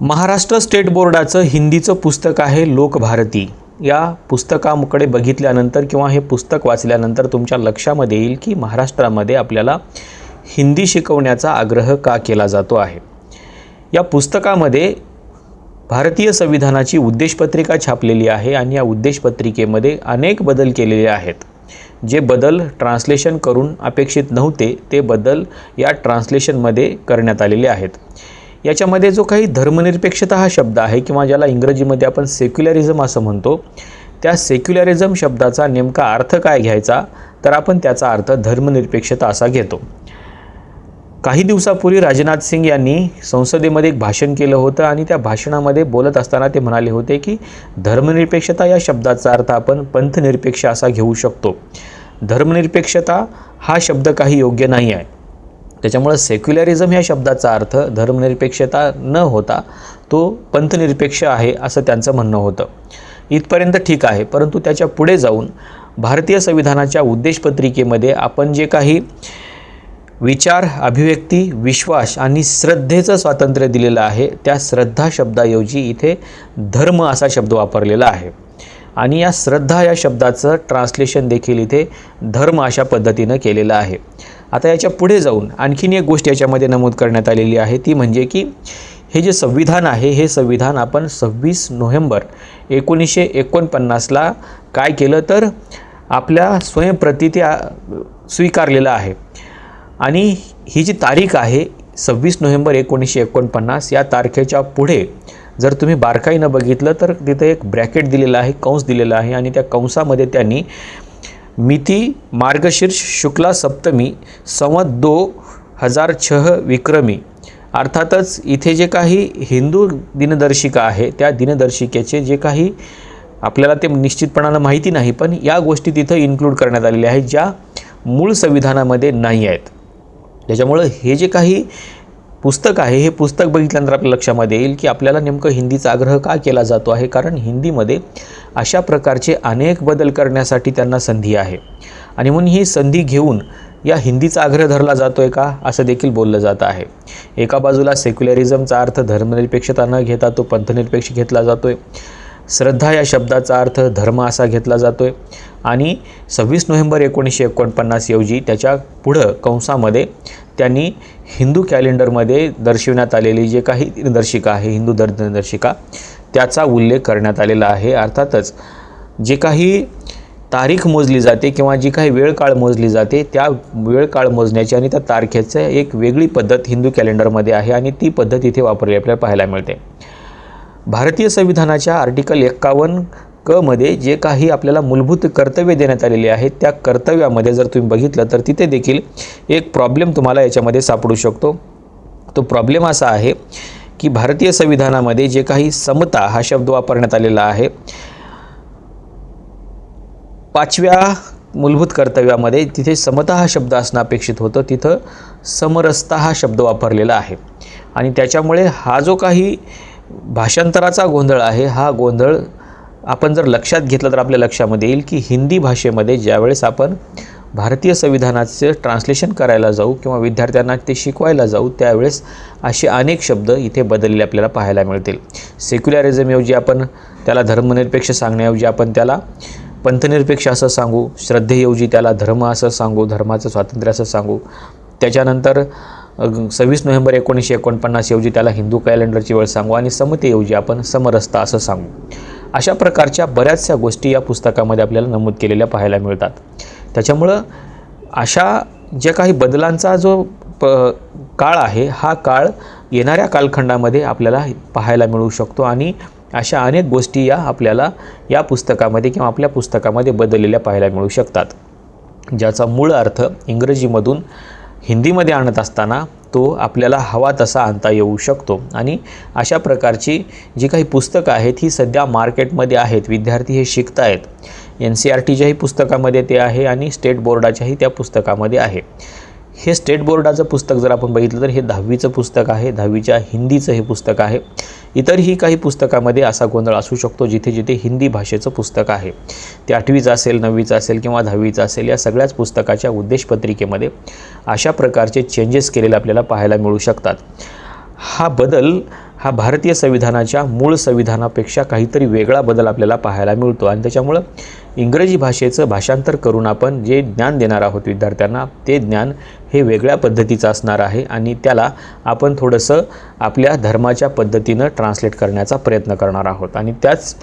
Maharashtra state बोर्डाचं हिंदीचं पुस्तक आहे लोकभारती. या पुस्तकाकडे बघितल्यानंतर किंवा हे पुस्तक वाचल्यानंतर तुमच्या लक्षामध्ये येईल की महाराष्ट्रामध्ये आपल्याला हिंदी शिकवण्याचा आग्रह का केला जातो आहे? या पुस्तकामध्ये भारतीय संविधानाची उद्देशपत्रिका छापलेली आहे आणि या उद्देशपत्रिकेमध्ये अनेक बदल केलेले आहेत. जे बदल ट्रान्सलेशन करून अपेक्षित नव्हते ते बदल या ट्रान्सलेशनमध्ये करण्यात आलेले आहेत. याच्यामध्ये जो काही धर्मनिरपेक्षता हा शब्द आहे किंवा ज्याला इंग्रजीमध्ये आपण सेक्युलरिझम असं म्हणतो त्या सेक्युलरिझम शब्दाचा नेमका अर्थ काय घ्यायचा तर आपण त्याचा अर्थ धर्मनिरपेक्षता असा घेतो. काही दिवसापूर्वी राजनाथ सिंग यांनी संसदेमध्ये एक भाषण केलं होतं आणि त्या भाषणामध्ये बोलत असताना ते म्हणाले होते की धर्मनिरपेक्षता या शब्दाचा अर्थ आपण पंथनिरपेक्ष असा घेऊ शकतो. धर्मनिरपेक्षता हा शब्द काही योग्य नाही आहे. त्याच्यामुळं सेक्युलरिझम ह्या शब्दाचा अर्थ धर्मनिरपेक्षता न होता तो पंथनिरपेक्ष आहे असं त्यांचं म्हणणं होतं. इथपर्यंत ठीक आहे परंतु त्याच्या पुढे जाऊन भारतीय संविधानाच्या उद्देशपत्रिकेमध्ये आपण जे काही विचार अभिव्यक्ती विश्वास आणि श्रद्धेचं स्वातंत्र्य दिलेलं आहे त्या श्रद्धा शब्दाऐवजी इथे धर्म असा शब्द वापरलेला आहे. आणि या श्रद्धा या शब्दाचं ट्रान्सलेशन देखील इथे धर्म अशा पद्धतीनं केलेलं आहे. आता याच्यापुढे जाऊन आणखीन एक गोष्ट याच्यामध्ये नमूद करण्यात आलेली आहे ती म्हणजे की हे जे संविधान आहे हे संविधान आपण सव्वीस नोव्हेंबर एकोणीसशे एकोणपन्नासला काय केलं तर आपल्या स्वयंप्रती ते स्वीकारलेलं आहे. आणि ही जी तारीख आहे सव्वीस नोव्हेंबर एकोणीसशे एकोणपन्नास या तारखेच्या पुढे जर तुम्ही बारकाईनं बघितलं तर तिथे एक ब्रॅकेट दिलेलं आहे कंस दिलेला आहे आणि त्या कंसामध्ये त्यांनी मिती मार्गशीर्ष शुक्ला सप्तमी संवत दो हजार छह विक्रमी. अर्थातच इथे जे काही हिंदू दिनदर्शिका आहे त्या दिनदर्शिकेचे जे काही आपल्याला ते निश्चितपणानं माहिती नाही पण या गोष्टी तिथं इन्क्लूड करण्यात आलेल्या आहेत ज्या मूळ संविधानामध्ये नाही आहेत. त्याच्यामुळं हे जे काही पुस्तक आहे. हे पुस्तक बघितल्यानंतर आपल्या लक्षामध्ये येईल की आपल्याला नेमकं हिंदीचा आग्रह का केला जातो आहे? कारण हिंदीमध्ये अशा प्रकारचे अनेक बदल करण्यासाठी त्यांना संधी आहे. आणि म्हणून ही संधी घेऊन या हिंदीचा आग्रह धरला जातो आहे का? असं देखील बोललं जात आहे. एका बाजूला सेक्युलरिझमचा अर्थ धर्मनिरपेक्षता न घेता तो पंथनिरपेक्ष घेतला जातो आहे श्रद्धा या शब्दाचा अर्थ धर्म असा घेतला जातो आहे आणि सव्वीस नोव्हेंबर एकोणीसशे एकोणपन्नास ऐवजी त्याच्या पुढं कंसामध्ये त्यांनी हिंदू कॅलेंडरमध्ये दर्शविण्यात आलेली जे काही दिनदर्शिका आहे हिंदू दर दिनदर्शिका त्याचा उल्लेख करण्यात आलेला आहे. अर्थातच जे काही तारीख मोजली जाते किंवा जी काही वेळ काळ मोजली जाते त्या वेळ काळ मोजण्याची आणि त्या तारखेचं एक वेगळी पद्धत हिंदू कॅलेंडरमध्ये आहे आणि ती पद्धत इथे वापरली आपल्याला पाहायला मिळते. भारतीय संविधानाच्या आर्टिकल एक्कावन्न क मध्ये जे काही आपल्याला मूलभूत कर्तव्य देण्यात आलेली आहेत त्या कर्तव्यामध्ये जर तुम्ही बघितलं तर तिथे देखील एक प्रॉब्लेम तुम्हाला याच्यामध्ये सापडू शकतो. तो प्रॉब्लेम असा आहे की भारतीय संविधानामध्ये जे काही समता हा शब्द वापरण्यात आलेला आहे पाचव्या मूलभूत कर्तव्यामध्ये तिथे समता हा शब्द असणं अपेक्षित होतं. तिथं समरसता हा शब्द वापरलेला आहे. आणि त्याच्यामुळे हा जो काही भाषांतराचा गोंधळ आहे हा गोंधळ आपण जर लक्षात घेतलं तर आपल्या लक्षामध्ये येईल की हिंदी भाषेमध्ये ज्यावेळेस आपण भारतीय संविधानाचं ट्रान्सलेशन करायला जाऊ किंवा विद्यार्थ्यांना ते शिकवायला जाऊ त्यावेळेस असे अनेक शब्द इथे बदललेले आपल्याला पाहायला मिळतील. सेक्युलरिझमऐवजी आपण त्याला धर्मनिरपेक्ष सांगण्याऐवजी आपण त्याला पंथनिरपेक्ष असं सांगू श्रद्धेऐवजी त्याला धर्म असं सांगू धर्माचं स्वातंत्र्य असं सांगू. त्याच्यानंतर सव्वीस नोव्हेंबर एकोणीसशे एकोणपन्नास ऐवजी त्याला हिंदू कॅलेंडरची वेळ सांगू आणि समतेऐवजी आपण समरस्ता असं सांगू. अशा प्रकारच्या बऱ्याचशा गोष्टी या पुस्तकामध्ये आपल्याला नमूद केलेल्या पाहायला मिळतात. त्याच्यामुळं अशा ज्या काही बदलांचा जो प काळ आहे हा काळ येणाऱ्या कालखंडामध्ये आपल्याला पाहायला मिळू शकतो आणि अशा अनेक गोष्टी या आपल्याला या पुस्तकामध्ये किंवा आपल्या पुस्तकामध्ये बदललेल्या पाहायला मिळू शकतात. ज्याचा मूळ अर्थ इंग्रजीमधून हिंदीमध्ये आणत असताना तो आपल्याला हवा तसा आणता येऊ शकतो. आणि अशा प्रकारची जी काही पुस्तकं आहेत ही सध्या मार्केटमध्ये आहेत. विद्यार्थी हे शिकत आहेत एन सी आर टीच्याही पुस्तकामध्ये ते आहे आणि स्टेट बोर्डाच्याही त्या पुस्तकामध्ये आहे. हे स्टेट बोर्डाचं पुस्तक जर आपण बघितलं तर हे दहावीचं पुस्तक आहे दहावीच्या हिंदीचं हे पुस्तक आहे. इतरही काही पुस्तकामध्ये असा गोंधळ असू शकतो जिथे जिथे हिंदी भाषेचं पुस्तक आहे. ते आठवीचं असेल नववीचं असेल किंवा दहावीचं असेल या सगळ्याच पुस्तकाच्या उद्देशपत्रिकेमध्ये अशा प्रकारचे चेंजेस केलेले आपल्याला पाहायला मिळू शकतात. हा बदल हा भारतीय संविधानाच्या मूळ संविधानापेक्षा काहीतरी वेगळा बदल आपल्याला पाहायला मिळतो. आणि त्याच्यामुळं इंग्रजी भाषेचं भाषांतर करून आपण जे ज्ञान देणार आहोत विद्यार्थ्यांना ते ज्ञान हे वेगळ्या पद्धतीचं असणार आहे आणि त्याला आपण थोडंसं आपल्या धर्माच्या पद्धतीनं ट्रान्सलेट करण्याचा प्रयत्न करणार आहोत. आणि त्याच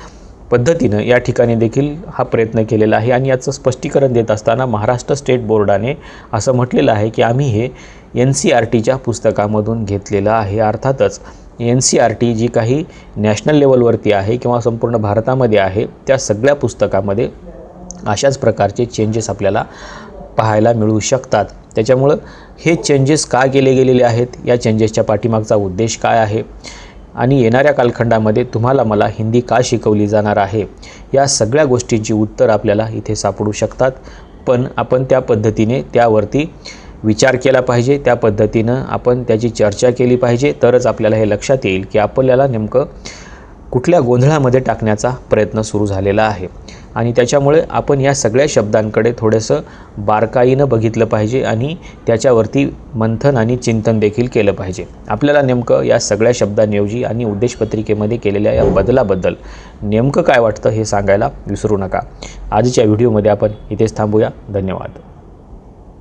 पद्धतीनं या ठिकाणी देखील हा प्रयत्न केलेला आहे आणि याचं स्पष्टीकरण देत असताना महाराष्ट्र स्टेट बोर्डाने असं म्हटलेलं आहे की आम्ही हे एन सी आर टीच्या पुस्तकामधून घेतलेलं आहे. अर्थातच एन सी आर टी जी काही नॅशनल लेवलवरती आहे किंवा संपूर्ण भारतामध्ये आहे त्या सगळ्या पुस्तकामध्ये अशाच प्रकारचे चेंजेस आपल्याला पाहायला मिळू शकतात. त्याच्यामुळं हे चेंजेस का केले गेलेले आहेत? या चेंजेसच्या पाठीमागचा उद्देश काय आहे? आणि येणाऱ्या कालखंडामध्ये तुम्हाला मला हिंदी का शिकवली जाणार आहे? या सगळ्या गोष्टींची उत्तर आपल्याला इथे सापडू शकतात. पण आपण त्या पद्धतीने त्यावरती विचार केला पाहिजे. त्या पद्धतीनं आपण त्याची चर्चा केली पाहिजे. तरच आपल्याला हे लक्षात येईल की आपल्याला नेमकं कुठल्या गोंधळामध्ये टाकण्याचा प्रयत्न सुरू झालेला आहे. आणि त्याच्यामुळे आपण या सगळ्या शब्दांकडे थोडंसं बारकाईनं बघितलं पाहिजे आणि त्याच्यावरती मंथन आणि चिंतन देखील केलं पाहिजे. आपल्याला नेमकं या सगळ्या शब्दांऐवजी आणि उद्देशपत्रिकेमध्ये केलेल्या या बदलाबद्दल नेमकं काय वाटतं हे सांगायला विसरू नका. आजच्या व्हिडिओमध्ये आपण इथेच थांबूया. धन्यवाद.